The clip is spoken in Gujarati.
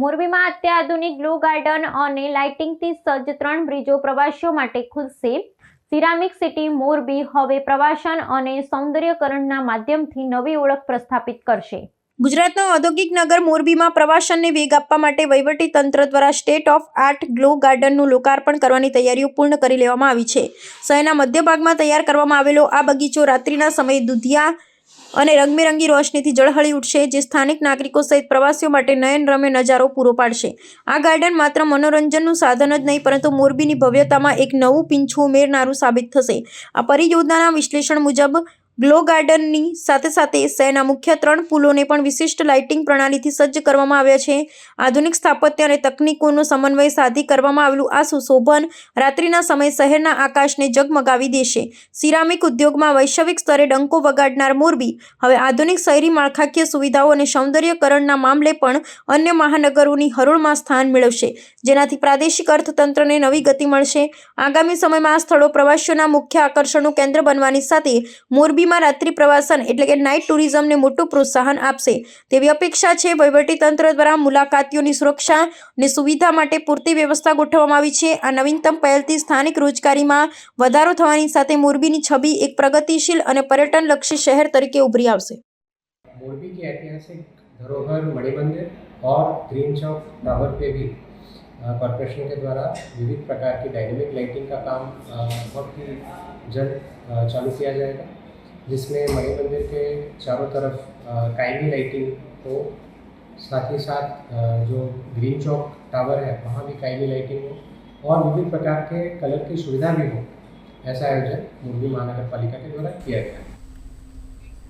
મોરબીમાં અત્યાધુનિક ગ્લો ગાર્ડન અને લાઇટિંગથી સજ્જ ત્રણ બ્રિજો પ્રવાસીઓ માટે ખુલશે. સિરામિક સિટી મોરબી હવે પ્રવાસન અને સૌંદર્યકરણના માધ્યમથી નવી ઓળખ પ્રસ્થાપિત કરશે. ગુજરાતના ઔદ્યોગિક નગર મોરબીમાં પ્રવાસનને વેગ આપવા માટે વહીવટી તંત્ર દ્વારા સ્ટેટ ઓફ આર્ટ ગ્લો ગાર્ડનનું લોકાર્પણ કરવાની તૈયારીઓ પૂર્ણ કરી લેવામાં આવી છે. શહેરના મધ્ય ભાગમાં તૈયાર કરવામાં આવેલો આ બગીચો રાત્રિના સમયે દુધિયા અને રંગબેરંગી રોશનીથી ઝળહળી ઉઠશે, જે સ્થાનિક નાગરિકો સહિત પ્રવાસીઓ માટે નયનરમ્ય નજારો પૂરો પાડશે. આ ગાર્ડન માત્ર મનોરંજનનું સાધન જ નહીં, પરંતુ મોરબીની ભવ્યતામાં એક નવું પીંછું ઉમેરનારું સાબિત થશે. આ પરિયોજનાના વિશ્લેષણ મુજબ ગ્લો ગાર્ડનની સાથે સાથે શહેરના મુખ્ય ત્રણ પુલોને પણ વિશિષ્ટ લાઇટિંગ પ્રણાલીથી સજ્જ કરવામાં આવ્યા છે. આધુનિક સ્થાપત્ય અને તકનીકોનો સમન્વય સાધી કરવામાં આવેલું આ સુશોભન રાત્રિના સમયે શહેરના આકાશને જગમગાવી દેશે. સિરામિક ઉદ્યોગમાં વૈશ્વિક સ્તરે ડંકો વગાડનાર મોરબી હવે આધુનિક શહેરી માળખાકીય સુવિધાઓ અને સૌંદર્યકરણના મામલે પણ અન્ય મહાનગરોની હરોળમાં સ્થાન મેળવશે, જેનાથી પ્રાદેશિક અર્થતંત્રને નવી ગતિ મળશે. આગામી સમયમાં આ સ્થળો પ્રવાસીઓના મુખ્ય આકર્ષણનું કેન્દ્ર બનવાની સાથે મોરબીમાં રાત્રિ પ્રવાસન એટલે કે નાઇટ ટુરિઝમને મોટું પ્રોત્સાહન આપશે તેવી અપેક્ષા છે વહીવટીતંત્ર દ્વારા મુલાકાતીઓની સુરક્ષા અને સુવિધા માટે પૂરતી વ્યવસ્થા ગોઠવવામાં આવી છે આ નવીનતમ પહેલથી સ્થાનિક રોજગારીમાં વધારો થવાની સાથે મોરબીની છબી એક પ્રગતિશીલ અને પર્યટનલક્ષી શહેર તરીકે ઉભરી આવશે मोरबी की ऐतिहासिक धरोहर मणि मंदिर और ग्रीन चौक टावर पे भी अ, कॉरपोरेशन के द्वारा विविध प्रकार की डायनेमिक लाइटिंग का काम अ, बहुत ही जल्द अ, चालू किया जाएगा जिसमें मणि मंदिर के चारों तरफ़ कायमी लाइटिंग हो, साथ ही साथ जो ग्रीन चौक टावर है, वहाँ भी कायमी लाइटिंग हो और विभिन्न प्रकार के कलर की सुविधा भी हो, ऐसा आयोजन मुरबी महानगर पालिका के द्वारा किया गया है।